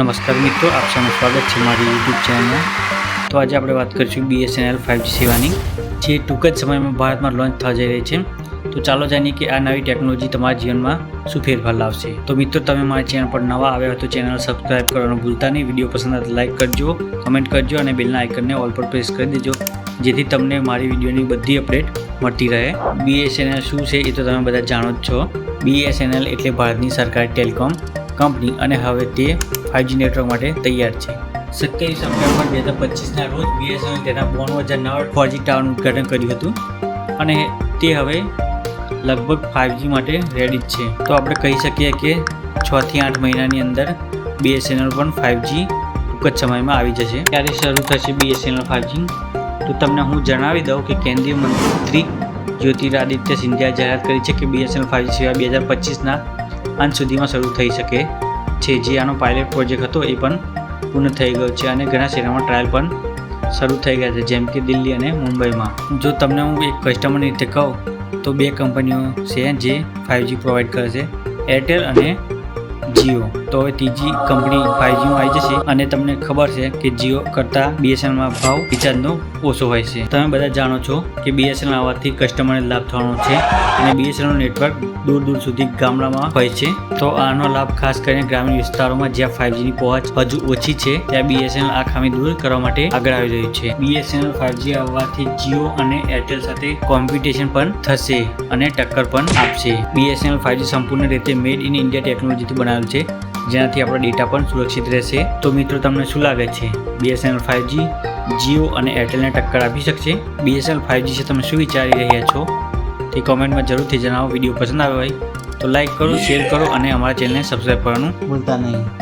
નમસ્કાર મિત્રો, આપ સૌનું સ્વાગત છે મારી યુટ્યુબ ચેનલમાં તો આજે આપણે વાત કરીશું બીએસએનએલ ફાઇવજી સેવાની, જે ટૂંક જ સમયમાં ભારતમાં લોન્ચ થવા જઈ રહી છે. તો ચાલો જાણીએ કે આ નવી ટેકનોલોજી તમારા જીવનમાં શું ફેરફાર લાવશે. તો મિત્રો, તમે મારી ચેનલ પર નવા આવ્યા તો ચેનલ સબસ્ક્રાઇબ કરવાનું ભૂલતા નહીં. વીડિયો પસંદ આવે લાઇક કરજો કમેન્ટ કરજો અને બેલના આઇકનને ઓલ પર પ્રેસ કરી દેજો, જેથી તમને મારી વિડીયોની બધી અપડેટ મળતી રહે. બીએસએનએલ શું છે એ તો તમે બધા જાણો જ છો. બીએસએનએલ એટલે ભારતની સરકારી ટેલિકોમ કંપની અને હવે તે ફાઇવજી નેટવર્ક માટે તૈયાર છે. સત્યાવીસ સપ્ટેમ્બર બે હજાર પચીસના રોજ બીએસએનએલ તેના બોણું હજાર નવ ફોરજી ટાવરનું ઉદઘાટન કર્યું હતું અને તે હવે લગભગ ફાઇવજી માટે રેડી જ છે. તો આપણે કહી શકીએ કે છથી આઠ મહિનાની અંદર બીએસએનએલ પણ ફાઇવજી ટૂંક જ સમયમાં આવી જશે. ક્યારે શરૂ થશે બીએસએનએલ ફાઇવજી તો તમને હું જણાવી દઉં કે કેન્દ્રીય મંત્રી જ્યોતિરાદિત્ય સિંધિયાએ જાહેરાત કરી છે કે બીએસએનએલ ફાઇવજી સેવા બે હજાર પચીસના અંત સુધીમાં શરૂ થઈ શકે. છે, જે આનો પાયલટ પ્રોજેક્ટ હતો, એ પણ પૂર્ણ થઈ ગયો છે અને ઘણા શહેરોમાં ટ્રાયલ પણ શરૂ થઈ ગયા છે, જેમ કે દિલ્હી અને મુંબઈમાં. જો તમને હું એક કસ્ટમરની રીતે કહું, તો બે કંપનીઓ છે, જે ફાઇવજી પ્રોવાઈડ કરે છે એરટેલ અને જીઓ તો હવે ત્રીજી કંપની ફાઇવજીમાં આવી જશે અને તમને ખબર છે કે જીઓ કરતાં બીએસએનએલમાં ભાવ રિચાર્જનો ઓછો હોય છે. તમે બધા જાણો છો કે બીએસએનએલ આવવાથી કસ્ટમરને લાભ થવાનો છે અને બીએસએનએલનું નેટવર્ક દૂર દૂર સુધી ગામડામાં હોય છે. તો આનો લાભ ખાસ કરીને ગ્રામીણ વિસ્તારોમાં જ્યાં ફાઇવજીની પહોંચ હજુ ઓછી છે, ત્યાં બીએસએનએલ આ ખામી દૂર કરવા માટે આગળ આવી રહ્યું છે. બીએસએનએલ ફાઇવજી આવવાથી જીઓ અને એરટેલ સાથે કોમ્પિટિશન પણ થશે અને ટક્કર પણ આપશે. બીએસએનએલ ફાઇવજી સંપૂર્ણ રીતે મેડ ઇન ઇન્ડિયા ટેકનોલોજીથી બનાવેલ છે. જેનાથી આપણો ડેટા પણ સુરક્ષિત રહેશે. તો મિત્રો, તમને શું લાગે છે? બીએસએનએલ ફાઇવજી જીઓ અને એરટેલને ટક્કર આપી શકશે? બીએસએનએલ ફાઇવજી છે તમે શું વિચારી રહ્યા છો? તે કોમેન્ટમાં જરૂરથી જણાવો. વીડિયો પસંદ આવ્યો હોય તો લાઈક કરો શેર કરો અને અમારા ચેનલને સબસ્ક્રાઈબ કરવાનું ભૂલતા નહીં.